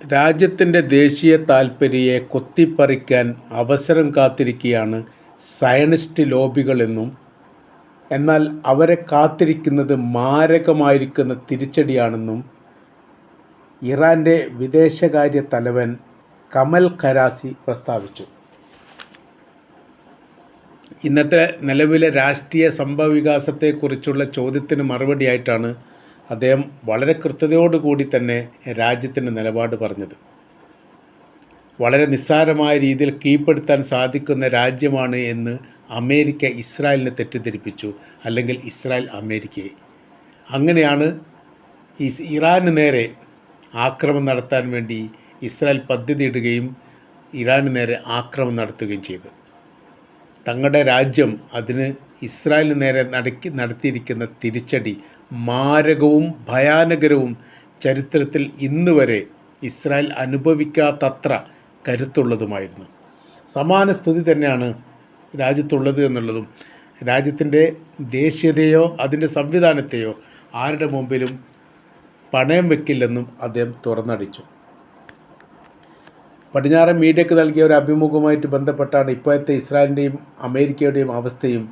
രാജ്യത്തിന്റെ ദേശീയ താൽപ്പര്യയെ കൊത്തിപ്പറിക്കാൻ അവസരം കാത്തിരിക്കുകയാണ് സയനിസ്റ്റ് ലോബികളെന്നും എന്നാൽ അവരെ കാത്തിരിക്കുന്നത് മാരകമായിരിക്കുന്ന തിരിച്ചടിയാണെന്നും ഇറാന്റെ വിദേശകാര്യ തലവൻ കമൽ ഖരാസി പ്രസ്താവിച്ചു. ഇന്നത്തെ നിലവിലെ രാഷ്ട്രീയ സംഭവവികാസത്തെക്കുറിച്ചുള്ള ചോദ്യത്തിന് മറുപടിയായിട്ടാണ് അദ്ദേഹം വളരെ കൃത്യതയോടുകൂടി തന്നെ രാജ്യത്തിന്റെ നിലപാട് പറഞ്ഞത്. വളരെ നിസ്സാരമായ രീതിയിൽ കീഴ്പ്പെടുത്താൻ സാധിക്കുന്ന രാജ്യമാണ് എന്ന് അമേരിക്ക ഇസ്രായേലിനെ തെറ്റിദ്ധരിപ്പിച്ചു അല്ലെങ്കിൽ ഇസ്രായേൽ അമേരിക്കയെ. അങ്ങനെയാണ് ഇസ് ഇറാന് നേരെ ആക്രമണം നടത്താൻ വേണ്ടി ഇസ്രായേൽ പദ്ധതിയിടുകയും ഇറാന് നേരെ ആക്രമണം നടത്തുകയും ചെയ്തു. തങ്ങളുടെ രാജ്യം അതിന് ഇസ്രായേലിന് നേരെ നടക്കി നടത്തിയിരിക്കുന്ന തിരിച്ചടി മാരകവും ഭയാനകരവും ചരിത്രത്തിൽ ഇന്ന് വരെ ഇസ്രായേൽ അനുഭവിക്കാത്തത്ര കരുത്തുള്ളതുമായിരുന്നു. സമാന സ്ഥിതി തന്നെയാണ് രാജ്യത്തുള്ളത് എന്നുള്ളതും രാജ്യത്തിന്റെ ദേശീയതയോ അതിന്റെ സംവിധാനത്തെയോ ആരുടെ മുമ്പിലും പണയം വെക്കില്ലെന്നും അദ്ദേഹം തുറന്നടിച്ചു. പടിഞ്ഞാറൻ മീഡിയക്ക് നൽകിയ ഒരു അഭിമുഖവുമായിട്ട് ബന്ധപ്പെട്ടാണ് ഇപ്പോഴത്തെ ഇസ്രായേലിന്റെയും അമേരിക്കയുടെയും അവസ്ഥയും.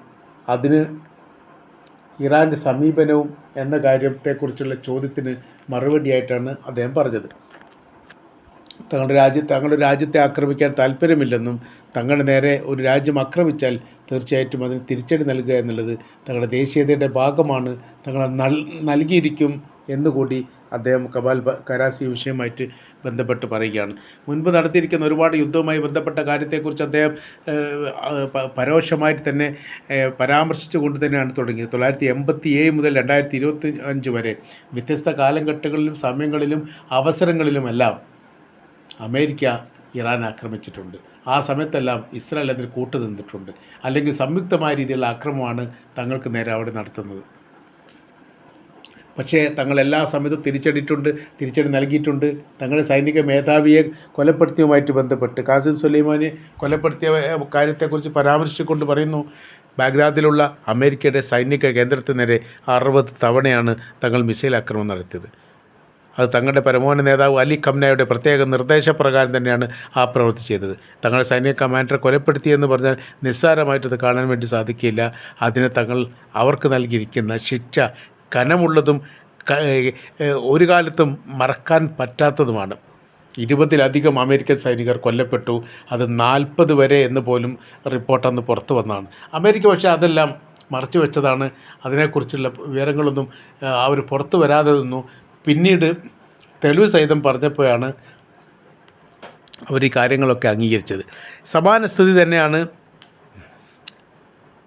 അതിന് ഇറാന്റെ സമീപനവും എന്ന കാര്യത്തെക്കുറിച്ചുള്ള ചോദ്യത്തിന് മറുപടിയായിട്ടാണ് അദ്ദേഹം പറഞ്ഞത്. തങ്ങളുടെ രാജ്യ തങ്ങളുടെ രാജ്യത്തെ ആക്രമിക്കാൻ താല്പര്യമില്ലെന്നും തങ്ങളുടെ നേരെ ഒരു രാജ്യം ആക്രമിച്ചാൽ തീർച്ചയായിട്ടും അതിന് തിരിച്ചടി നൽകുക എന്നുള്ളത് തങ്ങളുടെ ദേശീയതയുടെ ഭാഗമാണ്. തങ്ങൾ നൽ നൽകിയിരിക്കും എന്നുകൂടി അദ്ദേഹം കപാൽ കരാസി വിഷയമായിട്ട് ബന്ധപ്പെട്ട് പറയുകയാണ്. മുൻപ് നടത്തിയിരിക്കുന്ന ഒരുപാട് യുദ്ധവുമായി ബന്ധപ്പെട്ട കാര്യത്തെക്കുറിച്ച് അദ്ദേഹം പരോക്ഷമായിട്ട് തന്നെ പരാമർശിച്ചു പരാമർശിച്ചുകൊണ്ട് തന്നെയാണ് തുടങ്ങിയത്. തൊള്ളായിരത്തി എൺപത്തി ഏഴ് മുതൽ രണ്ടായിരത്തി ഇരുപത്തി അഞ്ച് വരെ വ്യത്യസ്ത കാലഘട്ടങ്ങളിലും സമയങ്ങളിലും അവസരങ്ങളിലുമെല്ലാം അമേരിക്ക ഇറാൻ ആക്രമിച്ചിട്ടുണ്ട്. ആ സമയത്തെല്ലാം ഇസ്രായേൽ അതിന് കൂട്ടുനിന്നിട്ടുണ്ട്. അല്ലെങ്കിൽ സംയുക്തമായ രീതിയിലുള്ള ആക്രമമാണ് തങ്ങൾക്ക് നേരെ അവിടെ നടത്തുന്നത്. പക്ഷേ തങ്ങൾ എല്ലാ സമയത്തും തിരിച്ചടിയിട്ടുണ്ട് തിരിച്ചടി നൽകിയിട്ടുണ്ട്. തങ്ങളുടെ സൈനിക മേധാവിയെ കൊലപ്പെടുത്തിയതുമായിട്ട് ബന്ധപ്പെട്ട് കാസിം സുലൈമാനെ കൊലപ്പെടുത്തിയ കാര്യത്തെക്കുറിച്ച് പരാമർശിച്ചുകൊണ്ട് പറയുന്നു ബാഗ്ദാദിലുള്ള അമേരിക്കയുടെ സൈനിക കേന്ദ്രത്തിന് നേരെ അറുപത് തവണയാണ് തങ്ങൾ മിസൈൽ ആക്രമണം നടത്തിയത്. അത് തങ്ങളുടെ പരമോന്നത നേതാവ് അലി ഖംനയുടെ പ്രത്യേക നിർദ്ദേശപ്രകാരം തന്നെയാണ് ആ പ്രവൃത്തി ചെയ്തത്. തങ്ങളുടെ സൈനിക കമാൻഡറെ കൊലപ്പെടുത്തിയെന്ന് പറഞ്ഞാൽ നിസ്സാരമായിട്ടത് കാണാൻ വേണ്ടി സാധിക്കില്ല. അതിന് തങ്ങൾ അവർക്ക് നൽകിയിരിക്കുന്ന ശിക്ഷ കനമുള്ളതും ഒരു കാലത്തും മറക്കാൻ പറ്റാത്തതുമാണ്. ഇരുപതിലധികം അമേരിക്കൻ സൈനികർ കൊല്ലപ്പെട്ടു. അത് നാൽപ്പത് വരെ എന്ന് പോലും റിപ്പോർട്ട് അന്ന് പുറത്തു വന്നതാണ്. അമേരിക്ക പക്ഷേ അതെല്ലാം മറച്ചു വെച്ചതാണ്. അതിനെക്കുറിച്ചുള്ള വിവരങ്ങളൊന്നും അവർ പുറത്തു വരാതെ നിന്നു. പിന്നീട് തെളിവ് സഹിതം പറഞ്ഞപ്പോഴാണ് അവർ ഈ കാര്യങ്ങളൊക്കെ അംഗീകരിച്ചത്. സമാന സ്ഥിതി തന്നെയാണ്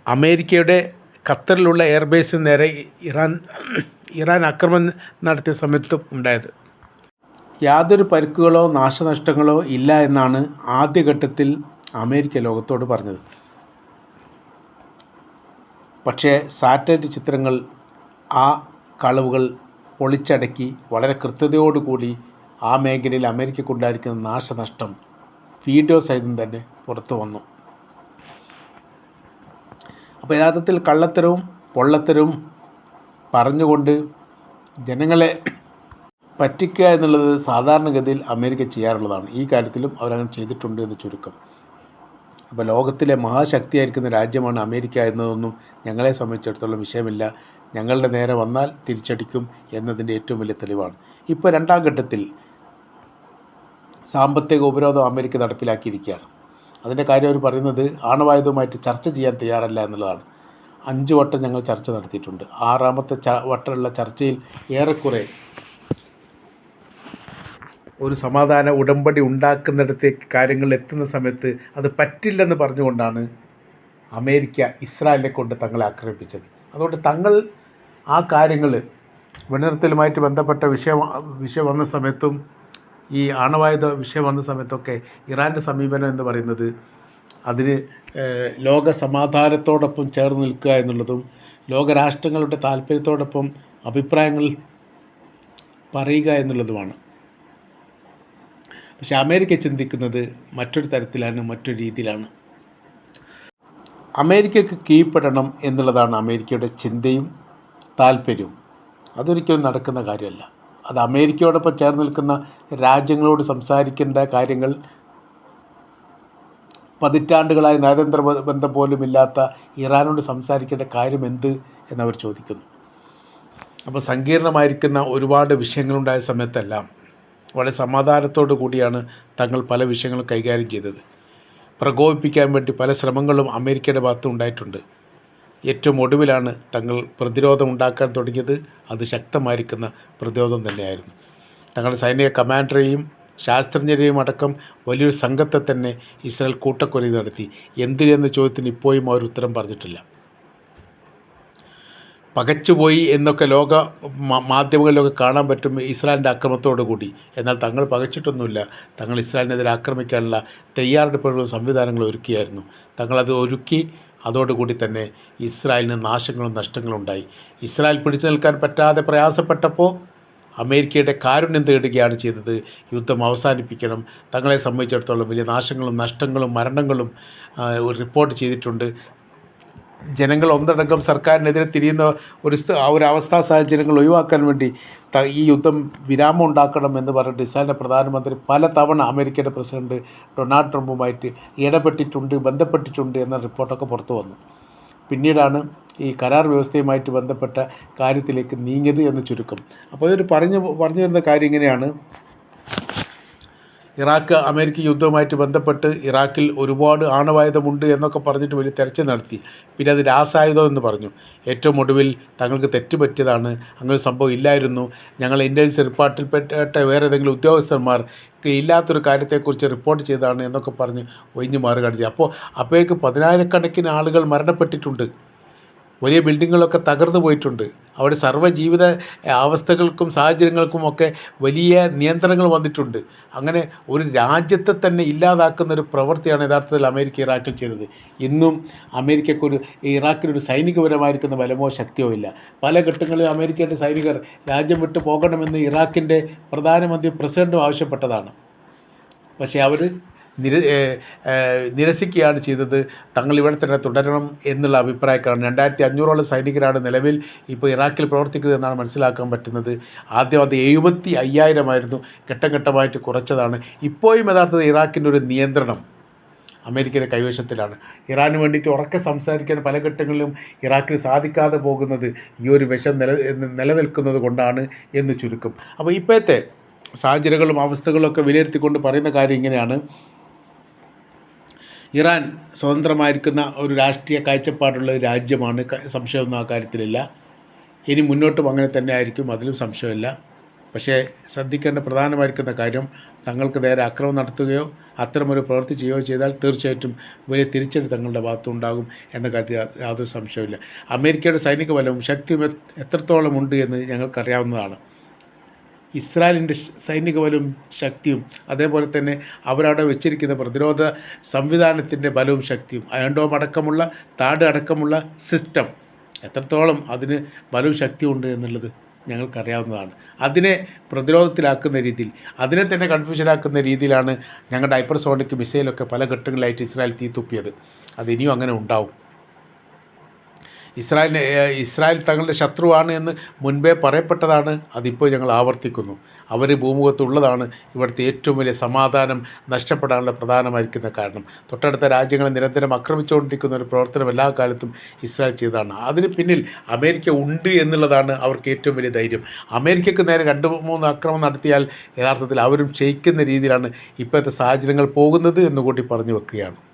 അമേരിക്കയുടെ ഖത്തറിലുള്ള എയർബേസിന് നേരെ ഇറാൻ ഇറാൻ ആക്രമണം നടത്തിയ സമയത്തും ഉണ്ടായത്. യാതൊരു പരുക്കുകളോ നാശനഷ്ടങ്ങളോ ഇല്ല എന്നാണ് ആദ്യഘട്ടത്തിൽ അമേരിക്ക ലോകത്തോട് പറഞ്ഞത്. പക്ഷേ സാറ്റലൈറ്റ് ചിത്രങ്ങൾ ആ കളവുകൾ പൊളിച്ചടക്കി വളരെ കൃത്യതയോടുകൂടി ആ മേഖലയിൽ അമേരിക്കക്കുണ്ടായിരിക്കുന്ന നാശനഷ്ടം വീഡിയോ സഹിതം തന്നെ പുറത്തു വന്നു അപ്പോൾ യഥാർത്ഥത്തിൽ കള്ളത്തരവും പൊള്ളത്തരവും പറഞ്ഞുകൊണ്ട് ജനങ്ങളെ പറ്റിക്കുക എന്നുള്ളത് സാധാരണഗതിയിൽ അമേരിക്ക ചെയ്യാറുള്ളതാണ്. ഈ കാര്യത്തിലും അവരങ്ങനെ ചെയ്തിട്ടുണ്ട് എന്ന് ചുരുക്കം. അപ്പോൾ ലോകത്തിലെ മഹാശക്തിയായിരിക്കുന്ന രാജ്യമാണ് അമേരിക്ക എന്നതൊന്നും ഞങ്ങളെ സംബന്ധിച്ചിടത്തോളം വിഷയമില്ല. ഞങ്ങളുടെ നേരെ വന്നാൽ തിരിച്ചടിക്കും എന്നതിന്റെ ഏറ്റവും വലിയ തെളിവാണ്. ഇപ്പോൾ രണ്ടാം ഘട്ടത്തിൽ സാമ്പത്തിക ഉപരോധം അമേരിക്ക നടപ്പിലാക്കിയിരിക്കുകയാണ്. അതിന്റെ കാര്യം അവർ പറയുന്നത് ആണവായുധവുമായിട്ട് ചർച്ച ചെയ്യാൻ തയ്യാറല്ല എന്നുള്ളതാണ്. അഞ്ച് വട്ടം ഞങ്ങൾ ചർച്ച നടത്തിയിട്ടുണ്ട്. ആറാമത്തെ ച വട്ടമുള്ള ചർച്ചയിൽ ഏറെക്കുറെ ഒരു സമാധാന ഉടമ്പടി ഉണ്ടാക്കുന്നിടത്തേക്ക് കാര്യങ്ങൾ എത്തുന്ന സമയത്ത് അത് പറ്റില്ലെന്ന് പറഞ്ഞുകൊണ്ടാണ് അമേരിക്ക ഇസ്രായേലിനെ കൊണ്ട് തങ്ങളെ ആക്രമിപ്പിച്ചത്. അതുകൊണ്ട് തങ്ങൾ ആ കാര്യങ്ങൾ വെടിനിർത്തലുമായിട്ട് ബന്ധപ്പെട്ട വിഷയം വിഷയം വന്ന സമയത്തും ഈ ആണവായുധ വിഷയം വന്ന സമയത്തൊക്കെ ഇറാന്റെ സമീപനം എന്ന് പറയുന്നത് അതിന് ലോക സമാധാനത്തോടൊപ്പം ചേർന്ന് നിൽക്കുക എന്നുള്ളതും ലോകരാഷ്ട്രങ്ങളുടെ താല്പര്യത്തോടൊപ്പം അഭിപ്രായങ്ങൾ പറയുക എന്നുള്ളതുമാണ്. പക്ഷെ അമേരിക്ക ചിന്തിക്കുന്നത് മറ്റൊരു തരത്തിലാണ് മറ്റൊരു രീതിയിലാണ്. അമേരിക്കയ്ക്ക് കീഴ്പ്പെടണം എന്നുള്ളതാണ് അമേരിക്കയുടെ ചിന്തയും താല്പര്യവും. അതൊരിക്കലും നടക്കുന്ന കാര്യമല്ല. അത് അമേരിക്കയോടൊപ്പം ചേർന്ന് നിൽക്കുന്ന രാജ്യങ്ങളോട് സംസാരിക്കേണ്ട കാര്യങ്ങൾ പതിറ്റാണ്ടുകളായി നയതന്ത്ര ബന്ധം പോലും ഇല്ലാത്ത ഇറാനോട് സംസാരിക്കേണ്ട കാര്യം എന്ത് എന്നവർ ചോദിക്കുന്നു. അപ്പോൾ സങ്കീർണമായിരിക്കുന്ന ഒരുപാട് വിഷയങ്ങളുണ്ടായ സമയത്തെല്ലാം വളരെ സമാധാനത്തോടു കൂടിയാണ് തങ്ങൾ പല വിഷയങ്ങളും കൈകാര്യം ചെയ്തത്. പ്രകോപിപ്പിക്കാൻ വേണ്ടി പല ശ്രമങ്ങളും അമേരിക്കയുടെ ഭാഗത്ത് ഉണ്ടായിട്ടുണ്ട്. ഏറ്റവും ഒടുവിലാണ് തങ്ങൾ പ്രതിരോധം ഉണ്ടാക്കാൻ തുടങ്ങിയത്. അത് ശക്തമായിരിക്കുന്ന പ്രതിരോധം തന്നെയായിരുന്നു. തങ്ങളുടെ സൈനിക കമാൻഡറെയും ശാസ്ത്രജ്ഞരെയും അടക്കം വലിയൊരു സംഘത്തെ തന്നെ ഇസ്രായേൽ കൂട്ടക്കൊലി നടത്തി. എന്തിനെന്ന ചോദ്യത്തിന് ഇപ്പോഴും അവർ ഉത്തരം പറഞ്ഞിട്ടില്ല. പകച്ചുപോയി എന്നൊക്കെ ലോക മാധ്യമങ്ങളിലൊക്കെ കാണാൻ പറ്റും ഇസ്രായേലിന്റെ അക്രമത്തോടു കൂടി. എന്നാൽ തങ്ങൾ പകച്ചിട്ടൊന്നുമില്ല. തങ്ങൾ ഇസ്രായേലിനെതിരെ ആക്രമിക്കാനുള്ള തയ്യാറെടുപ്പുകളും സംവിധാനങ്ങളും ഒരുക്കിയായിരുന്നു. തങ്ങളത് ഒരുക്കി അതോടുകൂടി തന്നെ ഇസ്രായേലിന് നാശങ്ങളും നഷ്ടങ്ങളും ഉണ്ടായി. ഇസ്രായേൽ പിടിച്ചു നിൽക്കാൻ പറ്റാതെ പ്രയാസപ്പെട്ടപ്പോൾ അമേരിക്കയുടെ കാരുണ്യം തേടുകയാണ് ചെയ്തത്. യുദ്ധം അവസാനിപ്പിക്കണം. തങ്ങളെ സംബന്ധിച്ചിടത്തോളം വലിയ നാശങ്ങളും നഷ്ടങ്ങളും മരണങ്ങളും റിപ്പോർട്ട് ചെയ്തിട്ടുണ്ട്. ജനങ്ങൾ ഒന്നടങ്കം സർക്കാരിനെതിരെ തിരിയുന്ന ഒരു ഒരു സാഹചര്യങ്ങൾ ഒഴിവാക്കാൻ വേണ്ടി ഈ യുദ്ധം വിരാമം ഉണ്ടാക്കണം എന്ന് പറഞ്ഞിട്ട് ഇസ്രായേലിന്റെ പ്രധാനമന്ത്രി പല തവണ അമേരിക്കയുടെ പ്രസിഡന്റ് ഡൊണാൾഡ് ട്രംപുമായിട്ട് ഇടപെട്ടിട്ടുണ്ട് ബന്ധപ്പെട്ടിട്ടുണ്ട് എന്ന റിപ്പോർട്ടൊക്കെ പുറത്തു വന്നു. പിന്നീടാണ് ഈ കരാർ വ്യവസ്ഥയുമായിട്ട് ബന്ധപ്പെട്ട കാര്യത്തിലേക്ക് നീങ്ങിയത് എന്ന് ചുരുക്കം. അപ്പോൾ ഇതൊരു പറഞ്ഞു പറഞ്ഞു വരുന്ന കാര്യം ഇങ്ങനെയാണ്. ഇറാഖ് അമേരിക്ക യുദ്ധവുമായിട്ട് ബന്ധപ്പെട്ട് ഇറാഖിൽ ഒരുപാട് ആണവായുധമുണ്ട് എന്നൊക്കെ പറഞ്ഞിട്ട് വലിയ തെരച്ചിൽ നടത്തി. പിന്നെ അത് രാസായുധം എന്ന് പറഞ്ഞു. ഏറ്റവും ഒടുവിൽ തങ്ങൾക്ക് തെറ്റുപറ്റിയതാണ്. അങ്ങനെ സംഭവം ഇല്ലായിരുന്നു. ഞങ്ങൾ ഇന്റലിജൻസ് റിപ്പോർട്ടിൽപ്പെട്ട വേറെ ഏതെങ്കിലും ഉദ്യോഗസ്ഥന്മാർ ഇല്ലാത്തൊരു കാര്യത്തെക്കുറിച്ച് റിപ്പോർട്ട് ചെയ്തതാണ് എന്നൊക്കെ പറഞ്ഞ് ഒഴിഞ്ഞു മാറുകയാണ് ചെയ്യുക അപ്പോൾ അപ്പോഴേക്ക് പതിനായിരക്കണക്കിന് ആളുകൾ മരണപ്പെട്ടിട്ടുണ്ട്. വലിയ ബിൽഡിങ്ങുകളൊക്കെ തകർന്നു പോയിട്ടുണ്ട്. അവിടെ സർവ ജീവിത അവസ്ഥകൾക്കും സാഹചര്യങ്ങൾക്കും ഒക്കെ വലിയ നിയന്ത്രണങ്ങൾ വന്നിട്ടുണ്ട്. അങ്ങനെ ഒരു രാജ്യത്തെ തന്നെ ഇല്ലാതാക്കുന്ന ഒരു പ്രവൃത്തിയാണ് യഥാർത്ഥത്തിൽ അമേരിക്ക ഇറാഖിൽ ചെയ്തത്. ഇന്നും അമേരിക്കക്കൊരു ഇറാഖിനൊരു സൈനികപരമായിരിക്കുന്ന ബലമോ ശക്തിയോ ഇല്ല. പല ഘട്ടങ്ങളിൽ അമേരിക്കയുടെ സൈനികർ രാജ്യം വിട്ടു പോകണമെന്ന് ഇറാഖിന്റെ പ്രധാനമന്ത്രി പ്രസിഡന്റും ആവശ്യപ്പെട്ടതാണ്. പക്ഷേ അവർ നിര നിരസിക്കുകയാണ് ചെയ്തത്. തങ്ങൾ ഇവിടെ തന്നെ തുടരണം എന്നുള്ള അഭിപ്രായക്കാരാണ്. രണ്ടായിരത്തി അഞ്ഞൂറോളം സൈനികരാണ് നിലവിൽ ഇപ്പോൾ ഇറാഖിൽ പ്രവർത്തിക്കുന്നത് എന്നാണ് മനസ്സിലാക്കാൻ പറ്റുന്നത്. ആദ്യം അത് എഴുപത്തി അയ്യായിരമായിരുന്നു ഘട്ടം ഘട്ടമായിട്ട് കുറച്ചതാണ്. ഇപ്പോഴും യഥാർത്ഥത്തിൽ ഇറാഖിന്റെ ഒരു നിയന്ത്രണം അമേരിക്കയുടെ കൈവശത്തിലാണ്. ഇറാന് വേണ്ടിയിട്ട് ഉറക്കെ സംസാരിക്കാൻ പല ഘട്ടങ്ങളിലും ഇറാഖിന് സാധിക്കാതെ പോകുന്നത് ഈ ഒരു വിഷം നില നിലനിൽക്കുന്നത് കൊണ്ടാണ് എന്ന് ചുരുക്കം. അപ്പോൾ ഇപ്പോഴത്തെ സാഹചര്യങ്ങളും അവസ്ഥകളും ഒക്കെ വിലയിരുത്തിക്കൊണ്ട് പറയുന്ന കാര്യം ഇങ്ങനെയാണ്. ഇറാൻ സ്വതന്ത്രമായിരിക്കുന്ന ഒരു രാഷ്ട്രീയ കാഴ്ചപ്പാടുള്ള ഒരു രാജ്യമാണ്. സംശയമൊന്നും ആ കാര്യത്തിലില്ല. ഇനി മുന്നോട്ടും അങ്ങനെ തന്നെ ആയിരിക്കും. അതിലും സംശയമില്ല. പക്ഷേ ശ്രദ്ധിക്കേണ്ട പ്രധാനമായിരിക്കുന്ന കാര്യം തങ്ങൾക്ക് നേരെ അക്രമം നടത്തുകയോ അത്തരമൊരു പ്രവൃത്തി ചെയ്യുകയോ ചെയ്താൽ തീർച്ചയായിട്ടും വലിയ തിരിച്ചടി തങ്ങളുടെ ഭാഗത്തുണ്ടാകും എന്ന കാര്യത്തിൽ യാതൊരു സംശയമില്ല അമേരിക്കയുടെ സൈനിക ബലവും ശക്തിയും എത്രത്തോളം ഉണ്ട് എന്ന് ഞങ്ങൾക്കറിയാവുന്നതാണ്. ഇസ്രായേലിന്റെ സൈനിക ബലവും ശക്തിയും അതേപോലെ തന്നെ അവരവിടെ വെച്ചിരിക്കുന്ന പ്രതിരോധ സംവിധാനത്തിന്റെ ബലവും ശക്തിയും അയൺഡോം അടക്കമുള്ള താട് അടക്കമുള്ള സിസ്റ്റം. എത്രത്തോളം അതിന് ബലവും ശക്തിയും ഉണ്ട് എന്നുള്ളത് ഞങ്ങൾക്കറിയാവുന്നതാണ്. അതിനെ പ്രതിരോധത്തിലാക്കുന്ന രീതിയിൽ അതിനെ തന്നെ കൺഫ്യൂഷനാക്കുന്ന രീതിയിലാണ് ഞങ്ങളുടെ ഹൈപ്പർസോണിക് മിസൈലൊക്കെ പല ഘട്ടങ്ങളിലായിട്ട് ഇസ്രായേൽ തീത്തുപ്പിയത് അത് ഇനിയും അങ്ങനെ ഉണ്ടാവും. ഇസ്രായേലിനെ ഇസ്രായേൽ തങ്ങളുടെ ശത്രുവാണ് എന്ന് മുൻപേ പറയപ്പെട്ടതാണ് അതിപ്പോൾ ഞങ്ങൾ ആവർത്തിക്കുന്നു. അവർ ഭൂമുഖത്തുള്ളതാണ്. ഇവിടുത്തെ ഏറ്റവും വലിയ സമാധാനം നഷ്ടപ്പെടാനുള്ള പ്രധാനമായിരിക്കുന്ന കാരണം. തൊട്ടടുത്ത രാജ്യങ്ങളെ നിരന്തരം ആക്രമിച്ചുകൊണ്ടിരിക്കുന്ന ഒരു പ്രവർത്തനം എല്ലാ കാലത്തും ഇസ്രായേൽ ചെയ്തതാണ്. അതിന് പിന്നിൽ അമേരിക്ക ഉണ്ട് എന്നുള്ളതാണ് അവർക്ക് ഏറ്റവും വലിയ ധൈര്യം. അമേരിക്കയ്ക്ക് നേരെ രണ്ട് മൂന്ന് ആക്രമണം നടത്തിയാൽ യഥാർത്ഥത്തിൽ അവരും ക്ഷയിക്കുന്ന രീതിയിലാണ് ഇപ്പോഴത്തെ സാഹചര്യങ്ങൾ പോകുന്നത് എന്നുകൂടി പറഞ്ഞു വെക്കുകയാണ്.